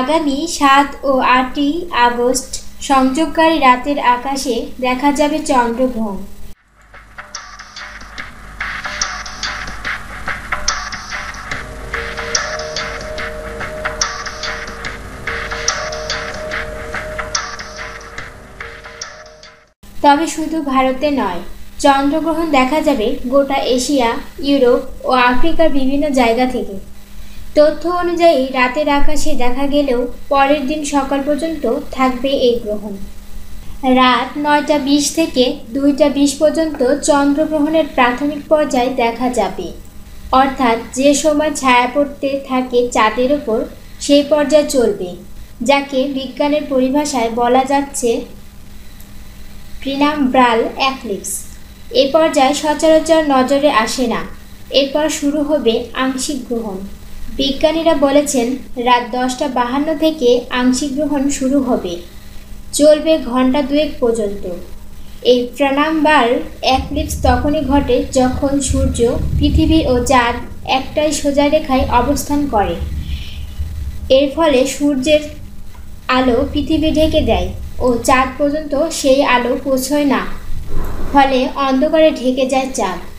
আগামী সাত ও আটই আগস্ট সংযোগকারী রাতের আকাশে দেখা যাবে চন্দ্রগ্রহণ। তবে শুধু ভারতে নয়, চন্দ্রগ্রহণ দেখা যাবে গোটা এশিয়া, ইউরোপ ও আফ্রিকার বিভিন্ন জায়গা থেকে। তথ্য অনুযায়ী, রাতের আকাশে দেখা গেলেও পরের দিন সকাল পর্যন্ত থাকবে এই গ্রহণ রাত নয়টা বিশ থেকে দুইটা বিশ পর্যন্ত চন্দ্রগ্রহণের প্রাথমিক পর্যায় দেখা যাবে। অর্থাৎ যে সময় ছায়া পড়তে থাকে চাঁদের ওপর, সেই পর্যায় চলবে, যাকে বিজ্ঞানের পরিভাষায় বলা যাচ্ছে ব্রাল অ্যাক্লিপস এ পর্যায়ে সচরাচর নজরে আসে না। এরপর শুরু হবে আংশিক গ্রহণ। বিজ্ঞানীরা বলেছেন, রাত দশটা বাহান্ন থেকে আংশিক গ্রহণ শুরু হবে। চলবে ঘণ্টা দুয়েক পর্যন্ত। এই প্রাণাম্বার অ্যাক্লিপস তখনই ঘটে যখন সূর্য, পৃথিবী ও চাঁদ একটাই সোজা রেখায় অবস্থান করে। এর ফলে সূর্যের আলো পৃথিবী ঢেকে দেয় ও চাঁদ পর্যন্ত সেই আলো পৌঁছয় না। ফলে অন্ধকারে ঢেকে যায় চাঁদ।